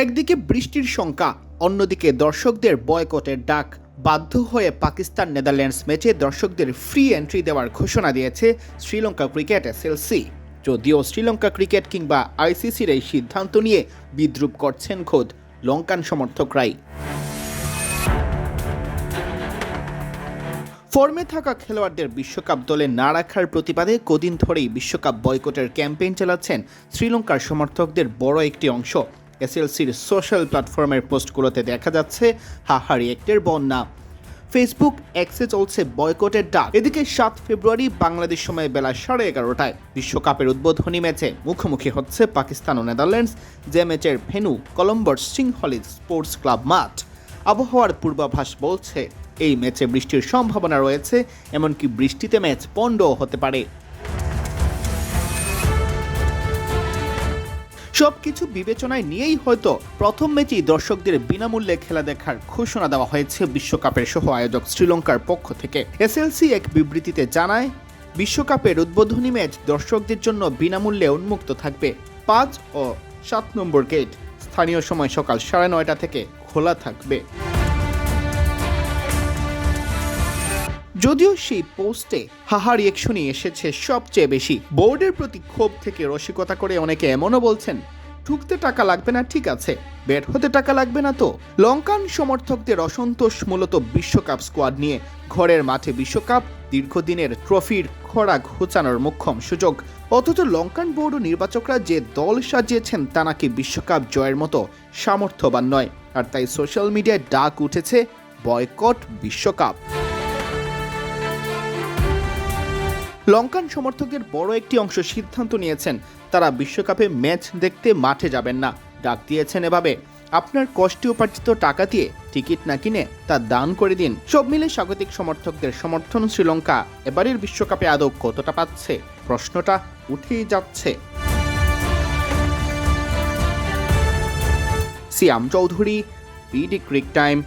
একদিকে বৃষ্টির শঙ্কা, অন্যদিকে দর্শকদের বয়কটের ডাক। বাধ্য হয়ে পাকিস্তান নেদারল্যান্ডস ম্যাচে দর্শকদের ফ্রি এন্ট্রি দেওয়ার ঘোষণা দিয়েছে শ্রীলঙ্কা ক্রিকেট এসএলসি যদিও শ্রীলঙ্কা ক্রিকেট কিংবা আইসিসির এই সিদ্ধান্ত নিয়ে বিদ্রুপ করছেন খোদ লঙ্কান সমর্থকরাই। ফর্মে থাকা খেলোয়াড়দের বিশ্বকাপ দলে না রাখার প্রতিবাদে কদিন ধরেই বিশ্বকাপ বয়কটের ক্যাম্পেইন চালাচ্ছেন শ্রীলঙ্কার সমর্থকদের বড় একটি অংশ। এসএলসির সোশ্যাল প্ল্যাটফর্মের পোস্টগুলোতে দেখা যাচ্ছে হাহারি একটের বন্যা। ফেসবুক এক্সে চলছে বয়কটের ডাক। এদিকে সাত ফেব্রুয়ারি বাংলাদেশ সময় বেলা সাড়ে এগারোটায় বিশ্বকাপের উদ্বোধনী ম্যাচে মুখোমুখি হচ্ছে পাকিস্তান ও নেদারল্যান্ডস, যে ম্যাচের ভেনু কলম্বোর সিংহলি স্পোর্টস ক্লাব মাঠ। আবহাওয়ার পূর্বাভাস বলছে, এই ম্যাচে বৃষ্টির সম্ভাবনা রয়েছে, এমনকি বৃষ্টিতে ম্যাচ পণ্ডও হতে পারে। সবকিছু বিবেচনায় নিয়েই হয়তো প্রথম ম্যাচেই দর্শকদের বিনামূল্যে খেলা দেখার ঘোষণা দেওয়া হয়েছে বিশ্বকাপের সহ আয়োজক শ্রীলঙ্কার পক্ষ থেকে। এসএলসি এক বিবৃতিতে জানায়, বিশ্বকাপের উদ্বোধনী ম্যাচ দর্শকদের জন্য বিনামূল্যে উন্মুক্ত থাকবে পাঁচ ও সাত নম্বর গেট। স্থানীয় সময় সকাল সাড়ে নয়টা থেকে খোলা থাকবে। যদিও সেই পোস্টে হাহা রিয়েকশনই এসেছে সবচেয়ে বেশি। বোর্ডের প্রতি ক্ষোভ থেকে রসিকতা করে অনেকে এমনও বলছেন ঢুকতে টাকা লাগবে না, ঠিক আছে, বের হতে টাকা লাগবে না তো। লঙ্কান সমর্থকদের অসন্তোষ মূলত বিশ্বকাপ স্কোয়াড নিয়ে। ঘরের মাঠে বিশ্বকাপ, দীর্ঘদিনের ট্রফির খরা ঘোচানোর মোক্ষম সুযোগ। অথচ লঙ্কান বোর্ড নির্বাচকরা যে দল সাজিয়েছেন তা নাকি বিশ্বকাপ জয়ের মতো সামর্থ্যবান নয়। আর তাই সোশ্যাল মিডিয়ায় ডাক উঠেছে বয়কট বিশ্বকাপ। লঙ্কান সমর্থকদের বড় একটি অংশ সিদ্ধান্ত নিয়েছেন। তারা বিশ্বকাপে ম্যাচ দেখতে মাঠে যাবেন না। ডাক দিয়েছেন এভাবে, আপনার কষ্টে উপার্জিত টাকা দিয়ে টিকিট না কিনে তা দান করে দিন। সব মিলে স্বাগতিক সমর্থকদের সমর্থন শ্রীলঙ্কা। এবারের বিশ্বকাপে আদৌ কতটা পাচ্ছে? প্রশ্নটা উঠেই যাচ্ছে। Siam Chowdhury BD cric time.